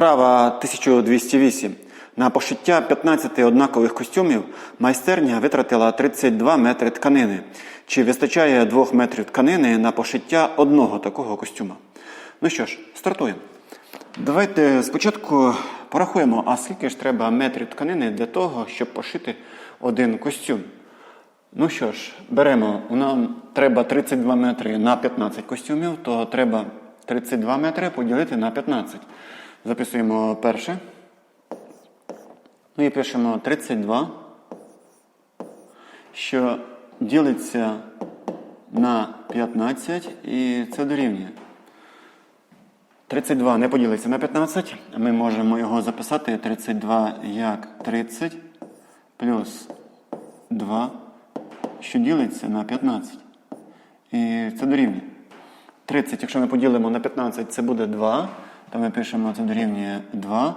Вправа 1208. На пошиття 15 однакових костюмів майстерня витратила 32 метри тканини. Чи вистачає 2 метрів тканини на пошиття одного такого костюма? Ну що ж, стартуємо. Давайте спочатку порахуємо, а скільки ж треба метрів тканини для того, щоб пошити один костюм. Ну що ж, беремо, нам треба 32 метри на 15 костюмів, то треба 32 метри поділити на 15. Записуємо перше. Ну і пишемо 32, що ділиться на 15 і це дорівнює. 32 не поділиться на 15, ми можемо його записати 32 як 30 плюс 2, що ділиться на 15. І це дорівнює. 30, якщо ми поділимо на 15, це буде 2, то ми пишемо це дорівнює 2.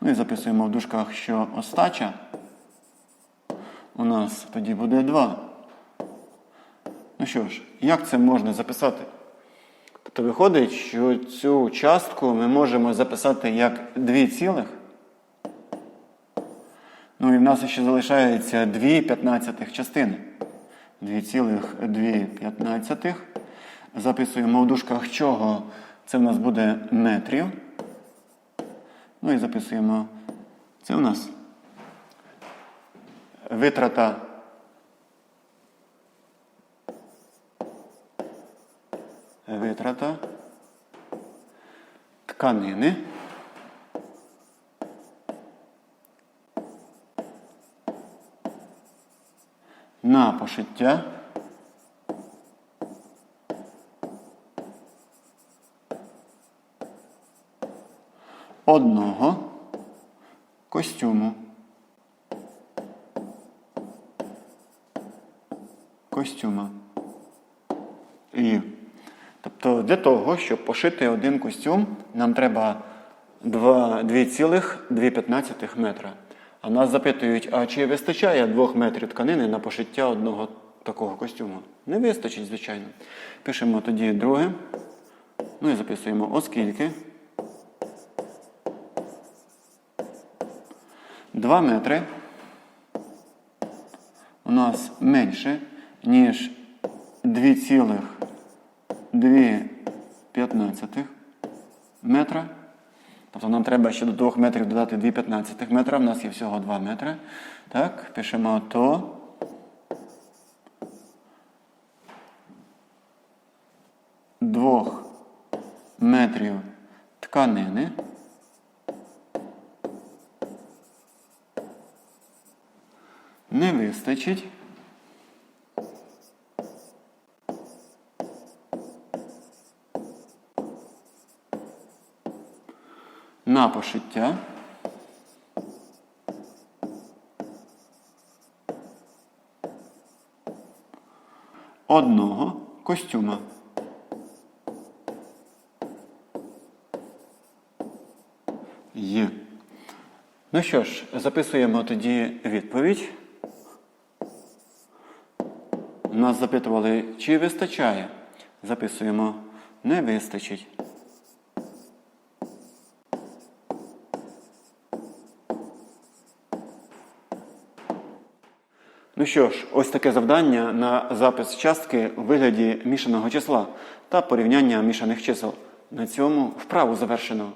Ну і записуємо в дужках, що остача у нас тоді буде 2. Ну що ж, як це можна записати? Тобто виходить, що цю частку ми можемо записати як 2 цілих. Ну і в нас ще залишається 2 п'ятнадцятих частини. 2,2 п'ятнадцятих. Записуємо в дужках чого це в нас буде метрів. Ну і записуємо. Це у нас витрата витрата тканини. На пошиття одного костюму. Костюма. І. Тобто для того, щоб пошити один костюм, нам треба 2,2 метра. А нас запитують, а чи вистачає 2 метрів тканини на пошиття одного такого костюму? Не вистачить, звичайно. Пишемо тоді друге. Ну і записуємо, оскільки 2 метри у нас менше, ніж 2,2 метра. Тобто нам треба ще до 2 метрів додати 2,15 метра. У нас є всього 2 метри. Так, пишемо то. Двох метрів тканини. Не вистачить. На пошиття. Одного костюма. Є. Ну що ж, записуємо тоді відповідь. Нас запитували, чи вистачає. Записуємо не вистачить. Ну що ж, ось таке завдання на запис частки у вигляді мішаного числа та порівняння мішаних чисел. На цьому вправу завершено.